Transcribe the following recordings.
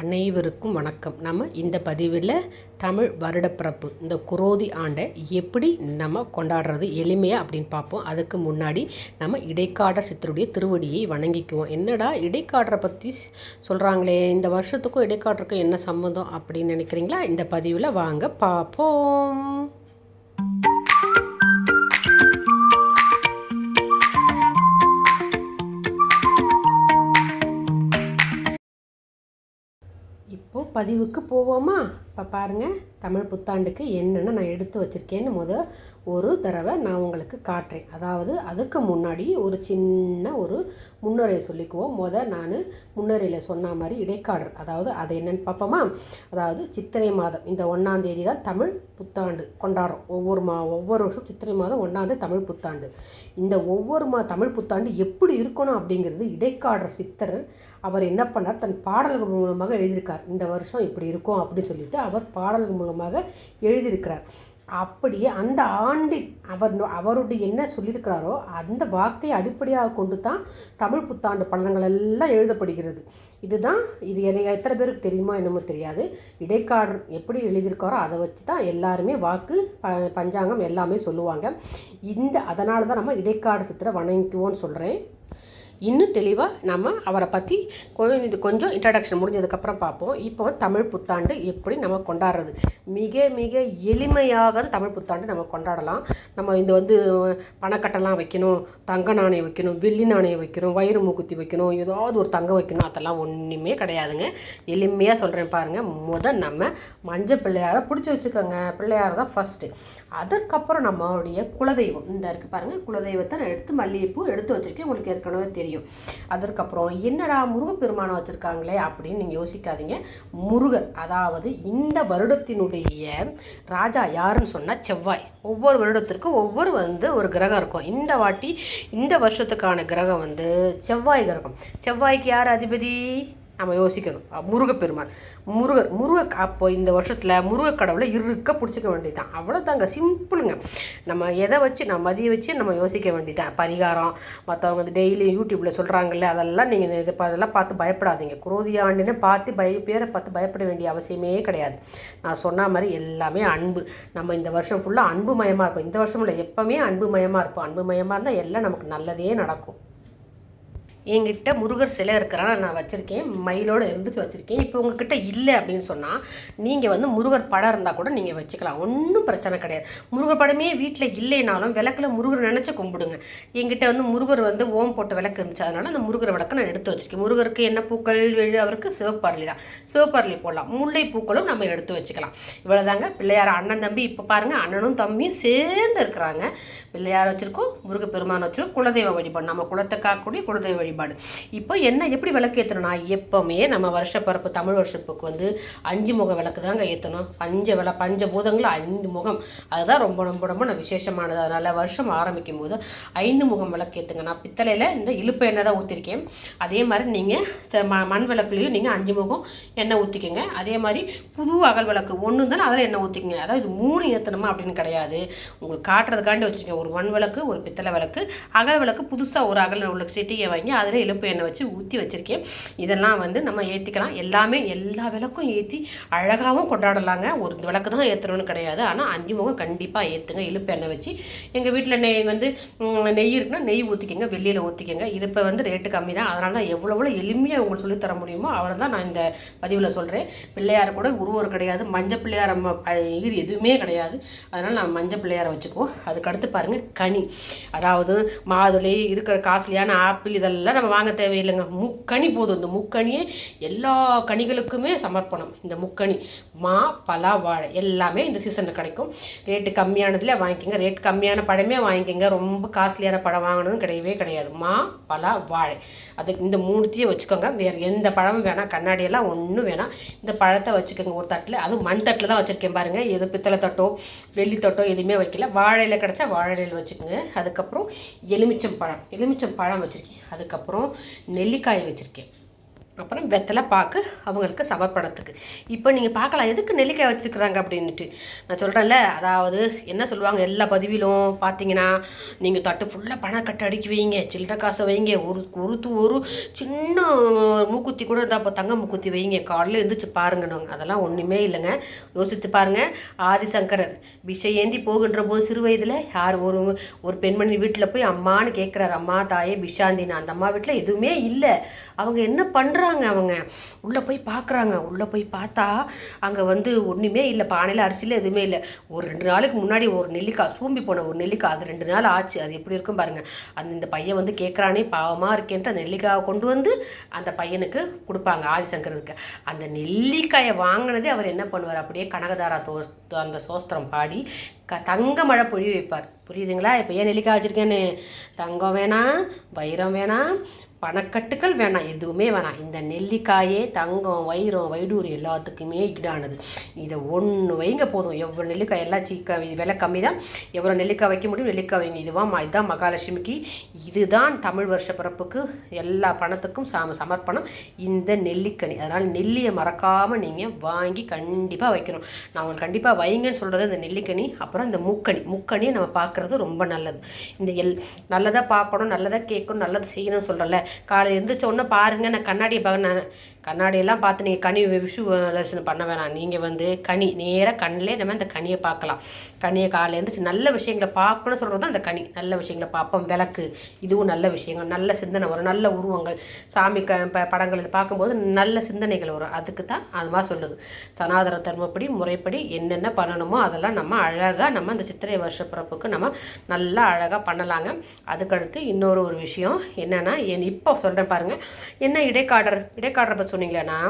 அனைவருக்கும் வணக்கம். நம்ம இந்த பதிவில் தமிழ் வருடப்பிறப்பு இந்த குரோதி ஆண்டை எப்படி நம்ம கொண்டாடுறது எளிமையாக அப்படின்னு பார்ப்போம். அதுக்கு முன்னாடி நம்ம இடைக்காடர் சித்தருடைய திருவடியை வணங்கிக்குவோம். என்னடா இடைக்காடரை பற்றி சொல்கிறாங்களே இந்த வருஷத்துக்கும் இடைக்காடருக்கும் என்ன சம்மந்தம் அப்படின்னு நினைக்கிறீங்களா? இந்த பதிவில் வாங்க பார்ப்போம். பதிவுக்கு போவோமா? இப்போ பாருங்கள் தமிழ் புத்தாண்டுக்கு என்னென்ன நான் எடுத்து வச்சுருக்கேன்னு முத ஒரு தடவை நான் உங்களுக்கு காட்டுறேன். அதாவது அதுக்கு முன்னாடி ஒரு சின்ன ஒரு முன்னுரையை சொல்லிக்குவோம். முத நான் முன்னுரையில் சொன்ன மாதிரி இடைக்காடர் அதாவது அது என்னென்னு பார்ப்போமா அதாவது சித்திரை மாதம். இந்த ஒன்றாம் தேதி தான் தமிழ் புத்தாண்டு கொண்டாடுறோம். ஒவ்வொரு மா ஒவ்வொரு வருஷம் சித்திரை மாதம் ஒன்றாந்தேதி தமிழ் புத்தாண்டு. இந்த ஒவ்வொரு மா தமிழ் புத்தாண்டு எப்படி இருக்கணும் அப்படிங்கிறது இடைக்காடர் சித்தர் அவர் என்ன பண்ணார்? தன் பாடல்கள் மூலமாக எழுதியிருக்கார். இந்த வருஷம் இப்படி இருக்கும் அப்படின்னு சொல்லிட்டு அவர் பாடல்கள் மூலமாக எழுதியிருக்கிறார். அப்படியே அந்த ஆண்டில் அவர் அவருடைய என்ன சொல்லியிருக்கிறாரோ அந்த வாக்கை அடிப்படையாக கொண்டு தான் தமிழ் புத்தாண்டு பலன்கள் எல்லாம் எழுதப்படுகிறது. இதுதான் இது எனக்கு எத்தனை பேருக்கு தெரியுமா என்னமோ தெரியாது. இடைக்காடர் எப்படி எழுதியிருக்காரோ அதை வச்சு தான் எல்லாருமே வாக்கு ப பஞ்சாங்கம் எல்லாமே சொல்லுவாங்க. இந்த அதனால தான் நம்ம இடைக்காடு சித்திரை வணங்கிக்குவோன்னு சொல்கிறேன் இன்னும் தெளிவாக நம்ம அவரை பற்றி கொஞ்சம் இது கொஞ்சம் இன்ட்ரடக்ஷன் முடிஞ்சதுக்கப்புறம் பார்ப்போம். இப்போ தமிழ் புத்தாண்டு எப்படி நம்ம கொண்டாடுறது? மிக மிக எளிமையாக தமிழ் புத்தாண்டு நம்ம கொண்டாடலாம். நம்ம இந்த வந்து பணக்கட்டெல்லாம் வைக்கணும் தங்க நாணயம் வைக்கணும் வெள்ளி நாணயம் வைக்கணும் வயிறு மூக்குத்தி வைக்கணும் ஏதாவது ஒரு தங்கம் வைக்கணும் அதெல்லாம் ஒன்றுமே கிடையாதுங்க. எளிமையாக சொல்கிறேன் பாருங்கள் முதல் நம்ம மஞ்சள் பிள்ளையாரை பிடிச்சி வச்சுக்கோங்க. பிள்ளையார் தான் ஃபஸ்ட்டு அதுக்கப்புறம் நம்மளுடைய குலதெய்வம். இந்த இருக்குது பாருங்கள் குலதெய்வத்தை நான் எடுத்து மல்லிகைப்பூ எடுத்து வச்சுருக்கேன். உங்களுக்கு ஏற்கனவே தெரியும். அதற்கப்புறம் என்னடா முருகப்பெருமானை வச்சுருக்காங்களே அப்படின்னு நீங்கள் யோசிக்காதீங்க. முருகர் அதாவது இந்த வருடத்தினுடைய ராஜா யாருன்னு சொன்னால் செவ்வாய். ஒவ்வொரு வருடத்திற்கும் ஒவ்வொரு வந்து ஒரு கிரகம் இருக்கும். இந்த வாட்டி இந்த வருஷத்துக்கான கிரகம் வந்து செவ்வாய் கிரகம். செவ்வாய்க்கு யார் அதிபதி? நம்ம யோசிக்கணும். முருகப்பெருமான். முருகர் முருக அப்போ இந்த வருஷத்தில் முருக கடவுளை இருக்க பிடிச்சிக்க வேண்டியதுதான். அவ்வளோதாங்க சிம்பிளுங்க. நம்ம எதை வச்சு நம்ம மதிய வச்சு நம்ம யோசிக்க வேண்டியதான் பரிகாரம் மற்றவங்க வந்து டெய்லி யூடியூப்பில் சொல்கிறாங்கல்ல அதெல்லாம் நீங்கள் இது அதெல்லாம் பார்த்து பயப்படாதீங்க. குரோதி ஆண்டுன்னு பார்த்து பய பேரை பார்த்து பயப்பட வேண்டிய அவசியமே கிடையாது. நான் சொன்ன மாதிரி எல்லாமே அன்பு. நம்ம இந்த வருஷம் ஃபுல்லாக அன்பு மயமாக இருப்போம். இந்த வருஷம் இல்லை எப்போவுமே அன்பு மயமாக இருப்போம். அன்பு மயமாக இருந்தால் எல்லாம் நமக்கு நல்லதே நடக்கும். என்கிட்ட முருகர் சிலை இருக்கிறான் நான் வச்சுருக்கேன் மயிலோடு இருந்துச்சு வச்சுருக்கேன். இப்போ உங்ககிட்ட இல்லை அப்படின்னு சொன்னால் நீங்கள் வந்து முருகர் படம் இருந்தால் கூட நீங்கள் வச்சுக்கலாம். ஒன்றும் பிரச்சனை கிடையாது. முருகர் படமே வீட்டில் இல்லைனாலும் விளக்கில் முருகர் நினச்சி கும்பிடுங்க. என்கிட்ட வந்து முருகர் வந்து ஓம் போட்ட விளக்கு இருந்துச்சு. அதனால் அந்த முருகர் விளக்கு நான் எடுத்து வச்சுருக்கேன். முருகருக்கு என்ன பூக்கள் வெள்ளி அவருக்கு சிவப்பரளி தான். சிவப்பரளி போடலாம். முல்லை பூக்களும் நம்ம எடுத்து வச்சுக்கலாம். இவ்வளோதாங்க பிள்ளையார் அண்ணன் தம்பி இப்போ பாருங்கள் அண்ணனும் தம்பியும் சேர்ந்து இருக்கிறாங்க. பிள்ளையார் வச்சுருக்கோம் முருகப்பெருமான் வச்சுருக்கோம் குலதெய்வ வழிபாடு. நம்ம குலத்தை காக்கக்கூடிய குலதெய்வ வழிபாடு. வழிபாடு இப்போ என்ன எப்படி விளக்கு ஏற்றணும்னா எப்போவுமே நம்ம வருஷப்பரப்பு தமிழ் வருஷப்புக்கு வந்து அஞ்சு முக விளக்கு தாங்க ஏற்றணும் பஞ்ச வில பஞ்ச பூதங்களும் ஐந்து முகம். அதுதான் ரொம்ப ரொம்ப ரொம்ப நான் விசேஷமானது. அதனால் வருஷம் ஆரம்பிக்கும் போது ஐந்து முகம் விளக்கு ஏற்றுங்க நான் பித்தளையில் இந்த இழுப்பு எண்ணெய் தான் ஊற்றிருக்கேன் அதே மாதிரி நீங்கள் மண் விளக்குலேயும் நீங்கள் அஞ்சு முகம் எண்ணெய் ஊற்றிக்கோங்க அதே மாதிரி புது அகல் விளக்கு ஒன்று தானே அதில் எண்ணெய் ஊற்றிக்கங்க அதாவது இது மூணு ஏற்றணுமா அப்படின்னு கிடையாது. உங்களுக்கு காட்டுறதுக்காண்டி வச்சுருக்கேன் ஒரு மண் விளக்கு ஒரு பித்தளை விளக்கு. அகல் விளக்கு புதுசாக ஒரு அகல் விளக்கு சிட்டியை வாங்கி அதை அதில் இழுப்பு எண்ணெய் வச்சு ஊற்றி வச்சுருக்கேன். இதெல்லாம் வந்து நம்ம ஏற்றிக்கலாம் எல்லாமே எல்லா விளக்கும் ஏற்றி அழகாகவும் கொண்டாடலாங்க. ஒரு விளக்கு தான் ஏற்றணும்னு கிடையாது. ஆனால் அஞ்சு முகம் கண்டிப்பாக ஏற்றுங்க இழுப்பு எண்ணெய் வச்சு. எங்கள் வீட்டில் நெய் வந்து நெய் இருக்குன்னா நெய் ஊற்றிக்கங்க வெள்ளியில் ஊற்றிக்கங்க இப்போ வந்து ரேட்டு கம்மி தான். அதனால தான் எவ்வளோ எவ்வளோ எளிமையாக உங்களுக்கு சொல்லித்தர முடியுமோ அவ்வளோ தான் நான் இந்த பதிவில் சொல்கிறேன் பிள்ளையார் கூட உருவம் கிடையாது. மஞ்சள் பிள்ளையார் ஈடு எதுவுமே கிடையாது. அதனால் நான் மஞ்சள் பிள்ளையாரை வச்சுக்குவோம். அதுக்கடுத்து பாருங்கள் கனி. அதாவது மாதுளை இருக்கிற காஸ்ட்லியான ஆப்பிள் இதெல்லாம் நம்ம வாங்க தேவையில்லைங்க. முக்கனி போதும். இந்த முக்கனியே எல்லா கனிகளுக்குமே சமர்ப்பணம். இந்த முக்கனி மா பலா வாழை எல்லாமே இந்த சீசனில் கிடைக்கும். ரேட்டு கம்மியானதில் வாங்கிக்கோங்க. ரேட் கம்மியான பழமே வாங்கிக்கோங்க. ரொம்ப காஸ்ட்லியான பழம் வாங்கினதும் கிடையவே கிடையாது. மா பலா வாழை. அதுக்கு இந்த மூணுத்தையும் வச்சுக்கோங்க. வேறு எந்த பழமும் வேணாம். கண்ணாடியெல்லாம் ஒன்றும் வேணாம். இந்த பழத்தை வச்சுக்கோங்க ஒரு தட்டில். அதுவும் மண் தட்டில் தான் வச்சுருக்கேன் பாருங்கள் எது பித்தளை தட்டோ வெள்ளி தட்டோ எதுவுமே வைக்கல. வாழையில் கிடச்சா வாழையில் வச்சுக்கோங்க. அதுக்கப்புறம் எலுமிச்சம் பழம். எலுமிச்சம் பழம் வச்சுருக்கேன். அதுக்கப்புறம் நெல்லிக்காய் வச்சுருக்கேன். அப்புறம் வெத்தலை பாக்கு அவங்களுக்கு சமர்ப்பணத்துக்கு. இப்போ நீங்கள் பார்க்கலாம் எதுக்கு நெல்லிக்காய் வச்சுருக்குறாங்க அப்படின்ட்டு நான் சொல்கிறேன்ல அதாவது என்ன சொல்லுவாங்க எல்லா பதிவிலும் பார்த்தீங்கன்னா நீங்கள் தட்டு ஃபுல்லாக பணம் கட்ட அடுக்கி வைங்க சில்லற காசை வைங்க ஒரு ஒரு ஒரு சின்ன மூக்குத்தி கூட இருந்தால் இப்போ தங்க மூக்குத்தி வைங்க காலையில் எழுந்திரிச்சு பாருங்கன்னு அதெல்லாம் ஒன்றுமே இல்லைங்க. யோசித்து பாருங்கள் ஆதிசங்கரர் விஷை ஏந்தி போகின்ற போது சிறு வயதில் யார் ஒரு ஒரு பெண்மணி வீட்டில் போய் அம்மான்னு கேட்குறாரு அம்மா தாயே பிஷாந்தினா. அந்த அம்மா வீட்டில் எதுவுமே இல்லை. அவங்க என்ன பண்ணுறாங்க அவங்க. உள்ளே போய் பார்க்குறாங்க உள்ளே போய் பார்த்தா அங்கே வந்து ஒன்றுமே இல்லை. பானையில் அரிசியில் எதுவுமே இல்லை. ஒரு ரெண்டு நாளுக்கு முன்னாடி ஒரு நெல்லிக்காய் சூம்பி போன ஒரு நெல்லிக்காய். அது ரெண்டு நாள் ஆச்சு. அது எப்படி இருக்கும் பாருங்கள் அந்த இந்த பையன் வந்து கேட்குறானே பாவமாக இருக்கேன்ட்டு அந்த நெல்லிக்காயை கொண்டு வந்து அந்த பையனுக்கு கொடுப்பாங்க ஆதிசங்கருக்கு அந்த நெல்லிக்காயை வாங்கினதே அவர் என்ன பண்ணுவார்? அப்படியே கனகதாரா தோ அந்த சோஸ்திரம் பாடி க தங்க மழை பொழி வைப்பார். புரியுதுங்களா? இப்போ ஏன் நெல்லிக்காய் வச்சுருக்கேன்னு? தங்கம் வேணாம் வைரம் வேணாம் பணக்கட்டுக்கள் வேணாம் எதுவுமே வேணாம். இந்த நெல்லிக்காயே தங்கம் வைரம் வைடூர் எல்லாத்துக்குமே ஈடானது. இதை ஒன்று வைங்க போதும். எவ்வளோ நெல்லிக்காய்? எல்லாம் சீக்க விலை கம்மி தான் எவ்வளோ நெல்லிக்காய் வைக்க முடியும்? நெல்லிக்காய் வைங்க. இதுவான் இதுதான் மகாலட்சுமிக்கு. இதுதான் தமிழ் வருஷ பிறப்புக்கு எல்லா பணத்துக்கும் சம சமர்ப்பணம். இந்த நெல்லிக்கனி. அதனால் நெல்லியை மறக்காமல் நீங்கள் வாங்கி கண்டிப்பாக வைக்கணும். நான் உங்களுக்கு கண்டிப்பாக வைங்கன்னு சொல்கிறது இந்த நெல்லிக்கனி அப்புறம் இந்த முக்கணி முக்கணியை நம்ம பார்க்குறது ரொம்ப நல்லது. இந்த எல் நல்லதாக பார்க்கணும் நல்லதாக கேட்கணும் நல்லது செய்யணும்னு சொல்கிறல காலை எழுந்திரிச்ச உடனே பாருங்கள் நான் கண்ணாடியை பார்க்க நான் கண்ணாடியெல்லாம் பார்த்து நீங்கள் கனி விஷு தரிசனம் பண்ண வேணாம். நீங்கள் வந்து கனி நேராக கண்ணிலே நம்ம இந்த கனியை பார்க்கலாம். கனியை காலையில் நல்ல விஷயங்களை பார்க்கணும்னு சொல்கிறது தான் அந்த கனி. நல்ல விஷயங்களை பார்ப்போம். விளக்கு இதுவும் நல்ல விஷயங்கள். நல்ல சிந்தனை வரும். நல்ல உருவங்கள். சாமி க ப படங்கள் இது பார்க்கும்போது நல்ல சிந்தனைகள் வரும். அதுக்கு தான் அது மாதிரி சொல்லுது சனாதன தர்மப்படி முறைப்படி என்னென்ன பண்ணணுமோ அதெல்லாம் நம்ம அழகாக நம்ம அந்த சித்திரை வருஷ பிறப்புக்கு நம்ம நல்லா அழகாக பண்ணலாங்க. அதுக்கடுத்து இன்னொரு ஒரு விஷயம் என்னென்னா என் இப்போ சொல்கிறேன் பாருங்கள் என்ன இடைக்காடர்? இடைக்காடரை பற்றி சொன்னீங்களேன்னா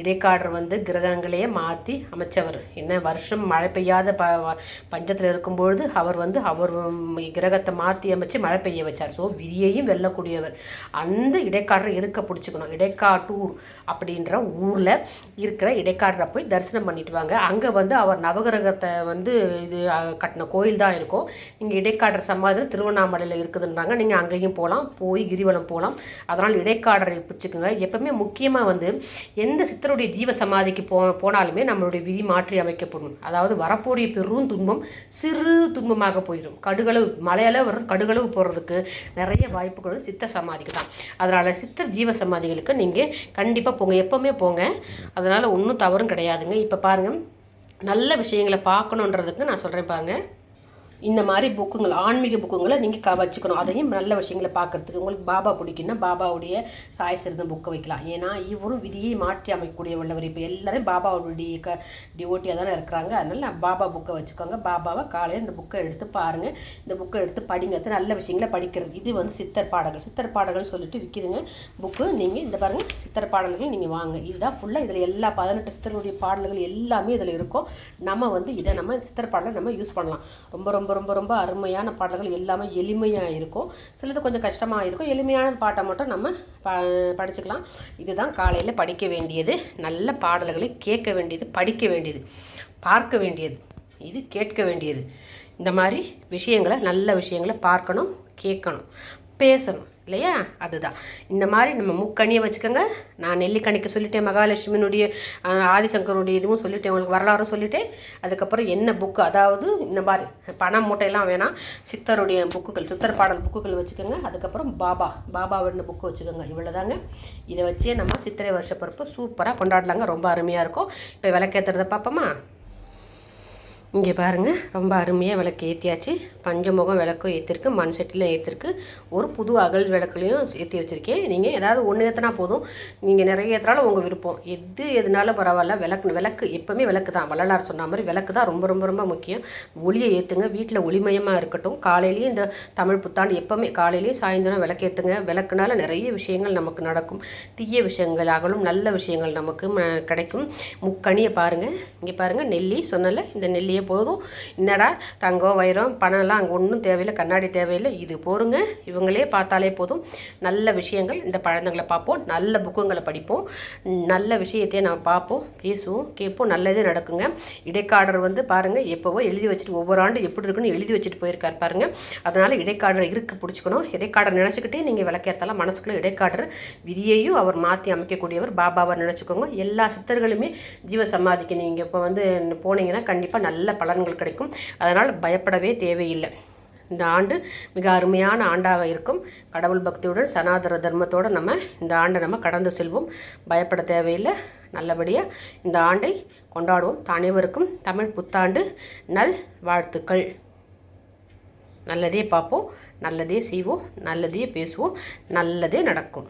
இடைக்காடர் வந்து கிரகங்களையே மாற்றி அமைச்சவர். என்ன வருஷம் மழை பெய்யாத ப பஞ்சத்தில் இருக்கும்பொழுது அவர் வந்து அவர் கிரகத்தை மாற்றி அமைச்சு மழை பெய்ய வச்சார். ஸோ விதியையும் வெல்லக்கூடியவர். அந்த இடைக்காடரை இருக்க பிடிச்சிக்கணும். இடைக்காட்டூர் அப்படின்ற ஊரில் இருக்கிற இடைக்காடரை போய் தரிசனம் பண்ணிட்டு வாங்க. அங்கே வந்து அவர் நவகிரகத்தை வந்து இது கட்டின கோயில் தான் இருக்கும். நீங்கள் இடைக்காடர் சமாதி திருவண்ணாமலையில் இருக்குதுன்றாங்க. நீங்கள் அங்கேயும் போகலாம் போய் கிரிவலம் போகலாம் அதனால் இடைக்காடரை பிடிச்சிக்கோங்க. எப்பவுமே முக்கியமாக வந்து எந்த சித்தருடைய ஜீவ சமாதிக்கு போ போனாலுமே நம்மளுடைய விதி மாற்றி அமைக்கப்படும். அதாவது வரக்கூடிய பெரும் துன்பம் சிறு துன்பமாக போயிடும். கடுகளவு மலையளவு வர்றது கடுகளவு போகிறதுக்கு நிறைய வாய்ப்புகள் சித்த சமாதிக்கு தான். அதனால் சித்தர் ஜீவ சமாதிகளுக்கு நீங்கள் கண்டிப்பாக போங்க. எப்போவுமே போங்க. அதனால் ஒன்றும் தவறும் கிடையாதுங்க. இப்போ பாருங்கள் நல்ல விஷயங்களை பார்க்கணுன்றதுக்கு நான் சொல்கிறேன் பாருங்கள் இந்த மாதிரி புக்குங்கள் ஆன்மீக புக்குங்களை நீங்கள் க வச்சுக்கணும். அதையும் நல்ல விஷயங்களை பார்க்கறதுக்கு உங்களுக்கு பாபா பிடிக்குன்னா பாபாவுடைய சாய் சிறந்த புக்கை வைக்கலாம். ஏன்னா இவரும் விதியை மாற்றி அமைக்கக்கூடிய உள்ளவர் இப்போ எல்லாரும் பாபாவுடைய க டிஓட்டியாக தானே இருக்கிறாங்க. அதனால் பாபா புக்கை வச்சுக்கோங்க. பாபாவை காலையில் இந்த புக்கை எடுத்து பாருங்கள் இந்த புக்கை எடுத்து படிங்க. அது நல்ல விஷயங்களை படிக்கிறது. இது வந்து சித்தர் பாடல்கள். சித்தர் பாடல்கள் சொல்லிட்டு விற்கிதுங்க புக்கு நீங்கள் இந்த பாருங்கள் சித்தர் பாடல்கள் நீங்கள் வாங்க. இதுதான் ஃபுல்லாக இதில் எல்லா பதினெட்டு சித்தருடைய பாடல்கள் எல்லாமே இதில் இருக்கும். நம்ம வந்து இதை நம்ம சித்தர் பாடலை நம்ம யூஸ் பண்ணலாம். ரொம்ப ரொம்ப ரொம்ப ரொம்ப ரொம்ப அருமையான பாடல்கள் எல்லாமே எளிமையாக இருக்கும். சிலது கொஞ்சம் கஷ்டமாக இருக்கும். எளிமையான பாட்டை மட்டும் நம்ம ப படிச்சுக்கலாம். இதுதான் காலையில் படிக்க வேண்டியது. நல்ல பாடல்களை கேட்க வேண்டியது படிக்க வேண்டியது பார்க்க வேண்டியது. இது கேட்க வேண்டியது. இந்த மாதிரி விஷயங்களை நல்ல விஷயங்களை பார்க்கணும் கேட்கணும் பேசணும். இல்லையா? அதுதான். இந்த மாதிரி நம்ம முக்கணியை வச்சுக்கோங்க. நான் நெல்லிக்கணிக்கு சொல்லிட்டேன் மகாலட்சுமியினுடைய ஆதிசங்கருடைய இதுவும் சொல்லிட்டேன் உங்களுக்கு வரலாறும் சொல்லிட்டேன். அதுக்கப்புறம் என்ன புக்கு அதாவது இந்த மாதிரி பணம் மூட்டையெல்லாம் வேணாம். சித்தருடைய புக்குகள் சித்தர் பாடல் புக்குகள் வச்சுக்கோங்க. அதுக்கப்புறம் பாபா பாபாவோட புக்கு வச்சுக்கோங்க. இவ்வளோதாங்க இதை வச்சே நம்ம சித்திரை வருஷ பிறப்பு சூப்பராக கொண்டாடலாங்க. ரொம்ப அருமையாக இருக்கும். இப்போ விளக்கேற்றுறத பார்ப்போமா? இங்கே பாருங்கள் ரொம்ப அருமையாக விளக்கு ஏற்றியாச்சு பஞ்சமுகம் விளக்கும் ஏற்றிருக்கு மண் செட்டிலும் ஏற்றிருக்கு ஒரு புது அகல் விளக்குலையும் ஏற்றி வச்சுருக்கேன். நீங்கள் ஏதாவது ஒன்று ஏற்றினா போதும். நீங்கள் நிறைய ஏற்றினாலும் உங்கள் விருப்பம். எது எதுனாலும் பரவாயில்ல. விளக்கு விளக்கு எப்போவுமே விளக்கு தான். வள்ளலார் சொன்ன மாதிரி விளக்கு தான் ரொம்ப ரொம்ப ரொம்ப முக்கியம். ஒளியை ஏற்றுங்க வீட்டில் ஒளிமயமாக இருக்கட்டும். காலையிலேயும் இந்த தமிழ் புத்தாண்டு எப்போவுமே காலையிலேயும் சாயந்தரம் விளக்கு ஏற்றுங்க விளக்குனால நிறைய விஷயங்கள் நமக்கு நடக்கும். தீய விஷயங்கள் அகலும் நல்ல விஷயங்கள் நமக்கு கிடைக்கும். முக்கணியை பாருங்கள் இங்கே பாருங்கள் நெல்லி. சொன்னல இந்த நெல்லி பார்த்தாலே போதும். என்னடா தங்கம் வைரம் பணம்லாம் அங்கே ஒன்றும் தேவையில்லை கண்ணாடி தேவையில்லை. இது போருங்க. இவங்களே பார்த்தாலே போதும். நல்ல விஷயங்கள். இந்த பழந்தங்களை பார்ப்போம். நல்ல புக்குங்களை படிப்போம். நல்ல விஷயத்தையே நம்ம பார்ப்போம். பேசுவோம் கேட்போம். நல்லதே நடக்குங்க. இடைக்காடர் வந்து பாருங்கள் எப்போவோ எழுதி வச்சுட்டு ஒவ்வொரு ஆண்டு எப்படி இருக்குன்னு எழுதி வச்சுட்டு போயிருக்கார் பாருங்கள் அதனால் இடைக்காடரை இருக்க பிடிச்சிக்கணும். இடைக்காடர் நினச்சிக்கிட்டே நீங்கள் விளக்கேற்றலாம் மனசுக்குள்ளே இடைக்காடர் விதியையும் அவர் மாற்றி அமைக்கக்கூடியவர் பாபாவை நினச்சிக்கோங்க. எல்லா சித்தர்களுமே ஜீவ சமாதிக்கு நீங்கள் இப்போ வந்து போனீங்கன்னா கண்டிப்பாக நல்ல நல்ல பலன்கள் கிடைக்கும். அதனால் பயப்படவே தேவையில்லை. இந்த ஆண்டு மிக அருமையான ஆண்டாக இருக்கும். கடவுள் பக்தியுடன் சனாதன தர்மத்தோடு நம்ம இந்த ஆண்டை நம்ம கடந்து செல்வோம். பயப்பட தேவையில்லை. நல்லபடியாக இந்த ஆண்டை கொண்டாடுவோம். அனைவருக்கும் தமிழ் புத்தாண்டு நல் வாழ்த்துக்கள். நல்லதே பார்ப்போம். நல்லதே செய்வோம். நல்லதே பேசுவோம். நல்லதே நடக்கும்.